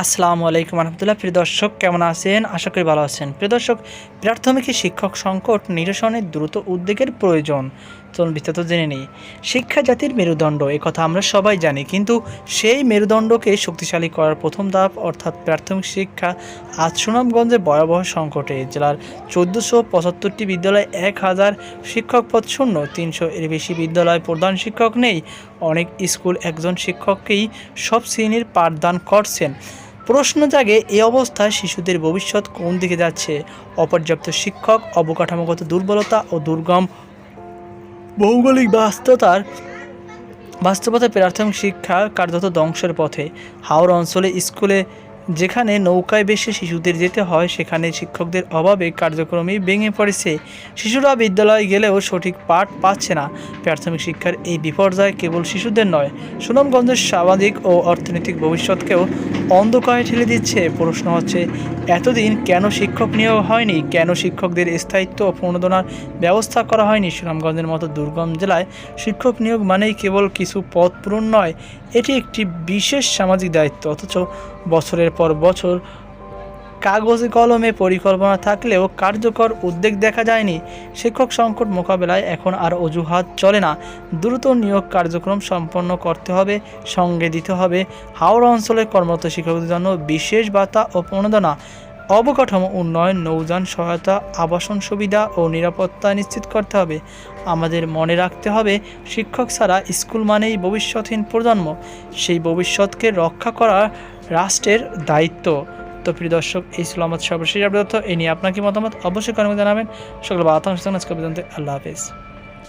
আসসালামু আলাইকুম রহমতুল্লাহ প্রিয় দর্শক, কেমন আছেন? আশা করি ভালো আছেন। প্রিয় দর্শক, প্রাথমিক শিক্ষক সংকট নিরসনে দ্রুত উদ্যোগের প্রয়োজন। চলুন বিস্তারিত জেনে নিই। শিক্ষা জাতির মেরুদণ্ড কথা আমরা সবাই জানি, কিন্তু সেই মেরুদণ্ডকে শক্তিশালী করার প্রথম ধাপ, অর্থাৎ প্রাথমিক শিক্ষা, আজ সুনামগঞ্জে ভয়াবহ সংকটে। জেলার চোদ্দোশো পঁচাত্তরটি বিদ্যালয়ে এক হাজার শিক্ষক পদ শূন্য, তিনশো এর বেশি বিদ্যালয় প্রধান শিক্ষক নেই। অনেক স্কুল একজন শিক্ষককেই সব শ্রেণির পাঠদান করছেন। প্রশ্ন জাগে, এ অবস্থায় শিশুদের ভবিষ্যৎ কোন দিকে যাচ্ছে? অপর্যাপ্ত শিক্ষক, অবকাঠামোগত দুর্বলতা ও দুর্গম ভৌগোলিক বাস্তবতার বাস্তবতায় প্রাথমিক শিক্ষা কার্যত ধ্বংসের পথে। হাওড়া অঞ্চলে স্কুলে যেখানে নৌকায় বেশি শিশুদের যেতে হয়, সেখানে শিক্ষকদের অভাবে কার্যক্রমই ভেঙে পড়েছে। শিশুরা বিদ্যালয়ে গেলেও সঠিক পাঠ পাচ্ছে না। প্রাথমিক শিক্ষার এই বিপর্যয় কেবল শিশুদের নয়, সুনামগঞ্জের সামাজিক ও অর্থনৈতিক ভবিষ্যৎকেও অন্ধকারে ঠেলে দিচ্ছে। প্রশ্ন হচ্ছে, এতদিন কেন শিক্ষক নিয়োগ হয়নি? কেন শিক্ষকদের স্থায়িত্ব ও প্রণোদনার ব্যবস্থা করা হয়নি? সুনামগঞ্জের মতো দুর্গম জেলায় শিক্ষক নিয়োগ মানেই কেবল কিছু পদ পূরণ নয়, এটি একটি বিশেষ সামাজিক দায়িত্ব। অথচ বছরের পর বছর কাগজে কলমে পরিকল্পনা থাকলেও কার্যকর উদ্যোগ দেখা যায়নি। শিক্ষক সংকট মোকাবেলায় এখন আর অজুহাত চলে না। দ্রুত নিয়োগ কার্যক্রম সম্পন্ন করতে হবে, সঙ্গে দিতে হবে। হাওড়া অঞ্চলে কর্মরত শিক্ষকদের জন্য বিশেষ ভাতা ও প্রণোদনা। অবকাঠামো উন্নয়ন, নৌযান সহায়তা, আবাসন সুবিধা ও নিরাপত্তা নিশ্চিত করতে হবে। আমাদের মনে রাখতে হবে, শিক্ষক ছাড়া স্কুল মানেই ভবিষ্যৎহীন প্রজন্ম। সেই ভবিষ্যৎকে রক্ষা করা রাষ্ট্রের দায়িত্ব। তো প্রিয় দর্শক, এই ছিল আমার সর্বশেষ আপডেট তথ্য। এ নিয়ে আপনার কি মতামত? অবশ্যই কর্মী জানাবেন। সকল বাতাংশ আজকে পর্যন্ত আল্লাহ হাফেজ।